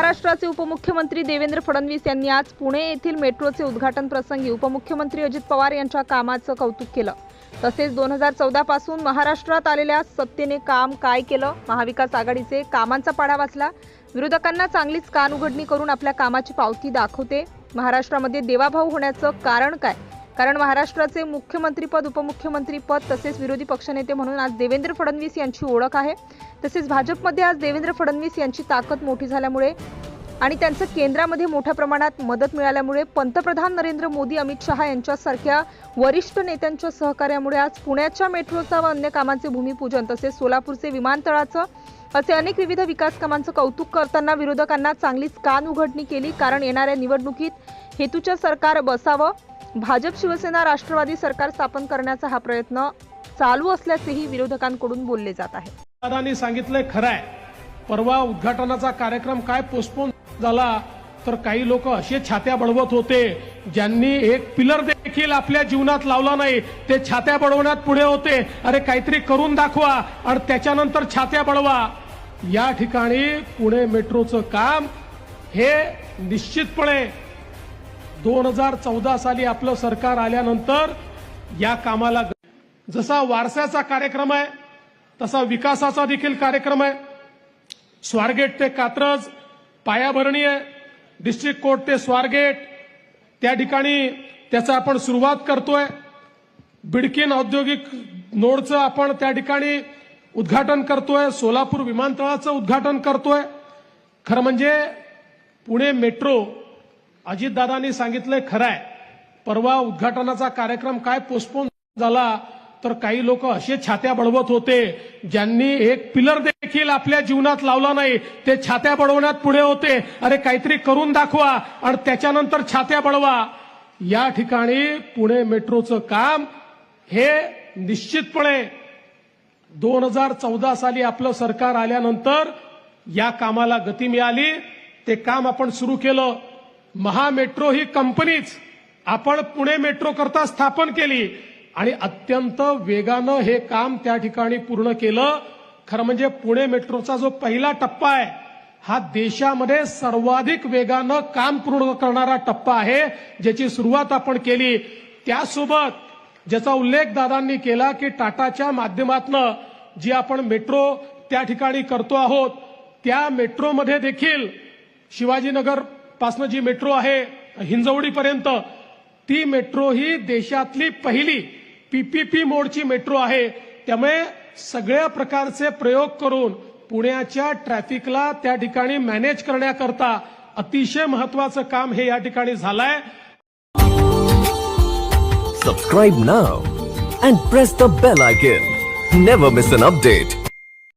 महाराष्ट्राचे उपमुख्यमंत्री देवेंद्र फडणवीस यांनी आज पुणे येथील मेट्रोचे उद्घाटन प्रसंगी उपमुख्यमंत्री अजित पवार यांच्या कामाचं कौतुक केलं. तसेच दोन हजार चौदा पासून महाराष्ट्रात आलेल्या सत्तेने काम काय केलं महाविकास आघाडीचे कामांचा पाढा वाचला विरोधकांना चांगलीच कान उघडणी करून आपल्या कामाची पावती दाखवते महाराष्ट्रामध्ये देवाभाऊ होण्याचं कारण काय कारण महाराष्ट्राचे मुख्यमंत्रीपद उपमुख्यमंत्रीपद तसेच विरोधी पक्षनेते म्हणून आज देवेंद्र फडणवीस यांची ओळख आहे. तसेच भाजपमध्ये आज देवेंद्र फडणवीस यांची ताकद मोठी झाल्यामुळे आणि त्यांचं केंद्रामध्ये मोठ्या प्रमाणात मदत मिळाल्यामुळे पंतप्रधान नरेंद्र मोदी अमित शहा यांच्यासारख्या वरिष्ठ नेत्यांच्या सहकार्यामुळे आज पुण्याच्या मेट्रोचा व अन्य कामांचे भूमिपूजन तसेच सोलापूरचे विमानतळाचं असे अनेक विविध विकास कामांचं कौतुक करताना विरोधकांना चांगलीच कान उघडणी केली. कारण येणाऱ्या निवडणुकीत हेतूच्या सरकार बसावं भाजप शिवसेना राष्ट्रवादी सरकार स्थापन करण्याचा हा प्रयत्न चालू असल्याचेही विरोधकांकडून बोलले जात आहे. दादांनी सांगितलंय खरं आहे परवा उद्घाटनाचा कार्यक्रम काय पोस्टपोन झाला तर काही लोक असे छात्या बळवत होते ज्यांनी एक पिलर देखील आपल्या जीवनात लावला नाही. ते छात्या बळवण्यात पुढे होते. अरे काहीतरी करून दाखवा आणि त्याच्यानंतर छात्या बळवा. या ठिकाणी पुणे मेट्रोचं काम हे निश्चितपणे दोन हजार चौदा साली आपलं सरकार आल्यानंतर या कामाला जसा वारसाचा कार्यक्रम आहे तसा विकासाचा देखील कार्यक्रम आहे. स्वारगेट ते कात्रज पायाभरणी आहे. डिस्ट्रिक्ट कोर्ट ते स्वारगेट त्या ठिकाणी त्याचा आपण सुरुवात करतोय. बिडकीन औद्योगिक नोडचं आपण त्या ठिकाणी उद्घाटन करतोय. सोलापूर विमानतळाचं उद्घाटन करतोय. खरं म्हणजे पुणे मेट्रो अजितदादांनी सांगितलंय खरं आहे परवा उद्घाटनाचा कार्यक्रम काय पोस्टपोन झाला तर काही लोक असे छात्या बळवत होते ज्यांनी एक पिलर देखील आपल्या जीवनात लावला नाही. ते छात्या बळवण्यात पुढे होते. अरे काहीतरी करून दाखवा आणि त्याच्यानंतर छात्या बळवा. या ठिकाणी पुणे मेट्रोचं काम हे निश्चितपणे दोन हजार चौदा साली आपलं सरकार आल्यानंतर या कामाला गती मिळाली. ते काम आपण सुरू केलं. महामेट्रो ही कंपनीच. आपण पुणे मेट्रो करता स्थापन केली आणि अत्यंत वेगानं हे काम त्या ठिकाणी पूर्ण केलं. खरं म्हणजे पुणे मेट्रोचा जो पहिला टप्पा आहे हा देशामध्ये सर्वाधिक वेगानं काम पूर्ण करणारा टप्पा आहे ज्याची सुरुवात आपण केली. त्यासोबत ज्याचा उल्लेख दादांनी केला की टाटाच्या माध्यमातनं जी आपण मेट्रो त्या ठिकाणी करतो आहोत त्या मेट्रोमध्ये देखील शिवाजीनगर पासनं जी मेट्रो आहे हिंजवडीपर्यंत ती मेट्रो ही देशातली पहिली पीपीपी मोडची मेट्रो आहे. त्यामुळे सगळ्या प्रकारचे प्रयोग करून पुण्याच्या ट्रॅफिकला त्या ठिकाणी मॅनेज करण्याकरता अतिशय महत्वाचं काम हे या ठिकाणी झालंय. Subscribe now and press the bell icon never miss an update